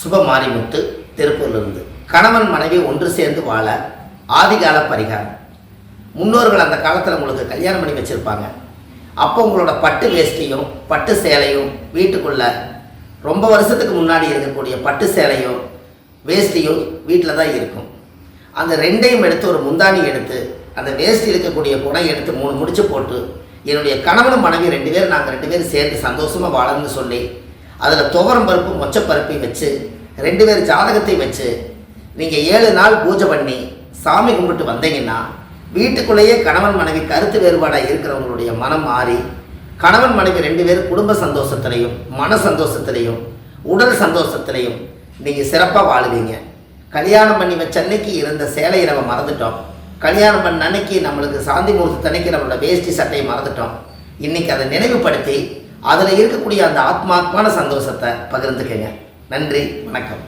சுப மாரிமுத்து திருப்பூர்லேருந்து. கணவன் மனைவி ஒன்று சேர்ந்து வாழ ஆதிகால பரிகாரம். முன்னோர்கள் அந்த காலத்தில் உங்களுக்கு கல்யாணம் பண்ணி வச்சுருப்பாங்க. அப்போ உங்களோட பட்டு வேஷ்டியும் பட்டு சேலையும் வீட்டுக்குள்ள ரொம்ப வருஷத்துக்கு முன்னாடி இருக்கக்கூடிய பட்டு சேலையும் வேஷ்டியும் வீட்டில் தான் இருக்கும். அந்த ரெண்டையும் எடுத்து ஒரு முந்தாணி எடுத்து அந்த வேஷ்டி இருக்கக்கூடிய குணம் எடுத்து மூணு முடிச்சு போட்டு என்னுடைய கணவனும் மனைவி ரெண்டு பேரும் நாங்கள் ரெண்டு பேரும் சேர்ந்து சந்தோஷமாக வாழணும்னு சொல்லி அதில் துவரம் பருப்பு மொச்சப்பருப்பையும் வச்சு ரெண்டு பேர் ஜாதகத்தையும் வச்சு நீங்கள் ஏழு நாள் பூஜை பண்ணி சாமி கும்பிட்டு வந்தீங்கன்னா வீட்டுக்குள்ளேயே கணவன் மனைவி கருத்து வேறுபாடாக இருக்கிறவங்களுடைய மனம் மாறி கணவன் மனைவி ரெண்டு பேரும் குடும்ப சந்தோஷத்திலையும் மன சந்தோஷத்திலையும் உடல் சந்தோஷத்திலையும் நீங்கள் சிறப்பாக வாழுவீங்க. கல்யாணம் பண்ணி வச்ச அன்னைக்கு இருந்த சேலையை நம்ம மறந்துட்டோம். கல்யாணம் பண்ண அன்னைக்கு நம்மளுக்கு சாந்தி முகூர்த்தத்தன்னைக்கு நம்மளோட வேஷ்டி சட்டையை மறந்துட்டோம். இன்றைக்கி அதை நினைவுபடுத்தி அதில் இருக்கக்கூடிய அந்த ஆத்மாத்மான சந்தோஷத்தை பகிர்ந்துக்கங்க. நன்றி வணக்கம்.